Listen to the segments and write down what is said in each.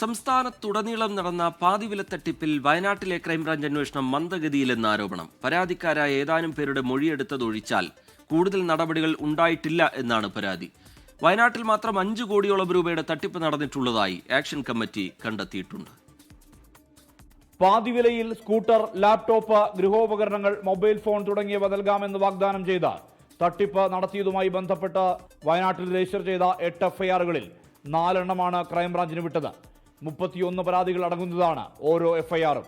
സംസ്ഥാനത്തുടനീളം നടന്ന പാതിവില തട്ടിപ്പിൽ വയനാട്ടിലെ ക്രൈംബ്രാഞ്ച് അന്വേഷണം മന്ദഗതിയിലെന്ന ആരോപണം. പരാതിക്കാരായ ഏതാനും പേരുടെ മൊഴിയെടുത്തതൊഴിച്ചാൽ കൂടുതൽ നടപടികൾ ഉണ്ടായിട്ടില്ല എന്നാണ് പരാതി. വയനാട്ടിൽ മാത്രം അഞ്ചു കോടിയോളം രൂപയുടെ തട്ടിപ്പ് നടന്നിട്ടുള്ളതായി ആക്ഷൻ കമ്മിറ്റി കണ്ടെത്തിയിട്ടുണ്ട്. പാതിവിലയിൽ സ്കൂട്ടർ ലാപ്ടോപ്പ് ഗൃഹോപകരണങ്ങൾ മൊബൈൽ ഫോൺ തുടങ്ങിയവ നൽകാമെന്ന് വാഗ്ദാനം ചെയ്ത തട്ടിപ്പ് നടത്തിയതുമായി ബന്ധപ്പെട്ട് വയനാട്ടിൽ രജിസ്റ്റർ ചെയ്ത എട്ട് എഫ്ഐആറുകളിൽ നാലെണ്ണമാണ് ക്രൈംബ്രാഞ്ചിന് വിട്ടത്. മുപ്പത്തിയൊന്ന് പരാതികൾ അടങ്ങുന്നതാണ് ഓരോ എഫ്ഐആറും.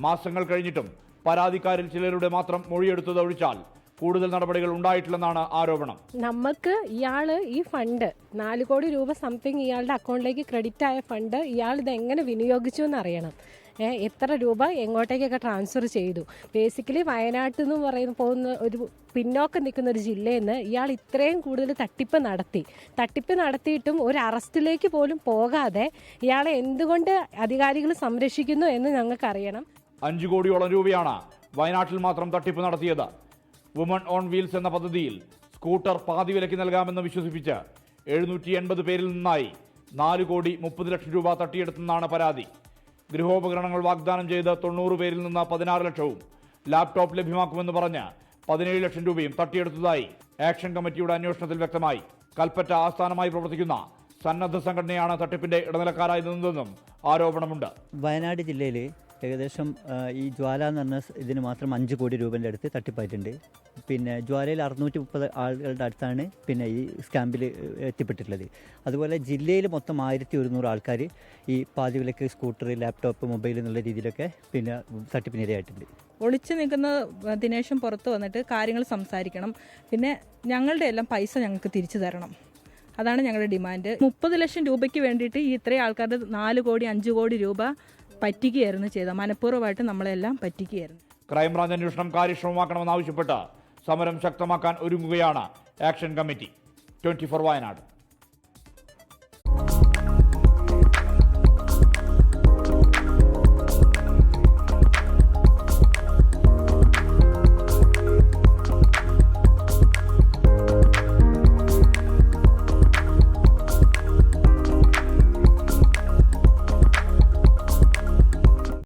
മാസങ്ങൾ കഴിഞ്ഞിട്ടും പരാതിക്കാരിൽ ചിലരുടെ മാത്രം മൊഴിയെടുത്തത് ഒഴിച്ചാൽ കൂടുതൽ നടപടികൾ ഉണ്ടായിട്ടില്ലെന്നാണ് ആരോപണം. നമുക്ക് ഇയാൾ ഈ ഫണ്ട് നാല് കോടി രൂപ സംതിങ് ഇയാളുടെ അക്കൗണ്ടിലേക്ക് ക്രെഡിറ്റ് ആയ ഫണ്ട് ഇയാൾ ഇത് എങ്ങനെ വിനിയോഗിച്ചു എന്ന് അറിയണം. ഏ, എത്ര രൂപ എങ്ങോട്ടേക്കൊക്കെ ട്രാൻസ്ഫർ ചെയ്തു. ബേസിക്കലി വയനാട്ടിൽ നിന്ന് പറയുന്ന പോകുന്ന ഒരു പിന്നോക്കം നിൽക്കുന്ന ഒരു ജില്ലയിൽ നിന്ന് ഇയാൾ ഇത്രയും കൂടുതൽ തട്ടിപ്പ് നടത്തി. തട്ടിപ്പ് നടത്തിയിട്ടും ഒരു അറസ്റ്റിലേക്ക് പോലും പോകാതെ ഇയാളെ എന്തുകൊണ്ട് അധികാരികൾ സംരക്ഷിക്കുന്നു എന്ന് ഞങ്ങൾക്കറിയണം. അഞ്ചു കോടിയോളം രൂപയാണ് വയനാട്ടിൽ മാത്രം തട്ടിപ്പ് നടത്തിയത്. വുമൺ ഓൺ വീൽസ് എന്ന പദ്ധതിയിൽ സ്കൂട്ടർ പാതി വിലയ്ക്ക് നൽകാമെന്ന് വിശ്വസിപ്പിച്ച് എഴുന്നൂറ്റി എൺപത് പേരിൽ നിന്നായി നാല് കോടി മുപ്പത് ലക്ഷം രൂപ തട്ടിയെടുത്തെന്നാണ് പരാതി. ഗൃഹോപകരണങ്ങൾ വാഗ്ദാനം ചെയ്ത് തൊണ്ണൂറ് പേരിൽ നിന്ന് പതിനാറ് ലക്ഷവും ലാപ്ടോപ്പ് ലഭ്യമാക്കുമെന്ന് പറഞ്ഞ് പതിനേഴ് ലക്ഷം രൂപയും തട്ടിയെടുത്തതായി ആക്ഷൻ കമ്മിറ്റിയുടെ അന്വേഷണത്തിൽ വ്യക്തമായി. കൽപ്പറ്റ ആസ്ഥാനമായി പ്രവർത്തിക്കുന്ന സന്നദ്ധ സംഘടനയാണ് തട്ടിപ്പിന്റെ ഇടനിലക്കാരായി നിന്നതെന്നും ആരോപണമുണ്ട്. വയനാട് ജില്ലയിൽ ഏകദേശം ഈ ജ്വാല എന്ന് പറഞ്ഞ ഇതിന് മാത്രം അഞ്ച് കോടി രൂപന്റെ അടുത്ത് തട്ടിപ്പായിട്ടുണ്ട്. പിന്നെ ജ്വാലയിൽ അറുന്നൂറ്റി മുപ്പത് ആളുകളുടെ അടുത്താണ് പിന്നെ ഈ സ്കാമ്പിൽ എത്തിപ്പെട്ടിട്ടുള്ളത്. അതുപോലെ ജില്ലയിൽ മൊത്തം ആയിരത്തി ഒരുന്നൂറ് ആൾക്കാർ ഈ പാതി വിലക്ക് സ്കൂട്ടർ ലാപ്ടോപ്പ് മൊബൈൽ എന്നുള്ള രീതിയിലൊക്കെ പിന്നെ തട്ടിപ്പിനിരയായിട്ടുണ്ട്. ഒളിച്ചു നിൽക്കുന്ന ദിനേശം പുറത്ത് വന്നിട്ട് കാര്യങ്ങൾ സംസാരിക്കണം. പിന്നെ ഞങ്ങളുടെ എല്ലാം പൈസ ഞങ്ങൾക്ക് തിരിച്ചു തരണം. അതാണ് ഞങ്ങളുടെ ഡിമാൻഡ്. മുപ്പത് ലക്ഷം രൂപയ്ക്ക് വേണ്ടിയിട്ട് ഈ ഇത്രയും ആൾക്കാരുടെ നാല് കോടി അഞ്ച് കോടി രൂപ പറ്റിക്കുകയായിരുന്നു ചെയ്തത്. മനഃപൂർവമായിട്ട് നമ്മളെല്ലാം പറ്റിക്കുകയായിരുന്നു. ക്രൈംബ്രാഞ്ച് അന്വേഷണം കാര്യക്ഷമമാക്കണമെന്നാവശ്യപ്പെട്ട് സമരം ശക്തമാക്കാൻ ഒരുങ്ങുകയാണ് action committee. Twenty four Wayanad.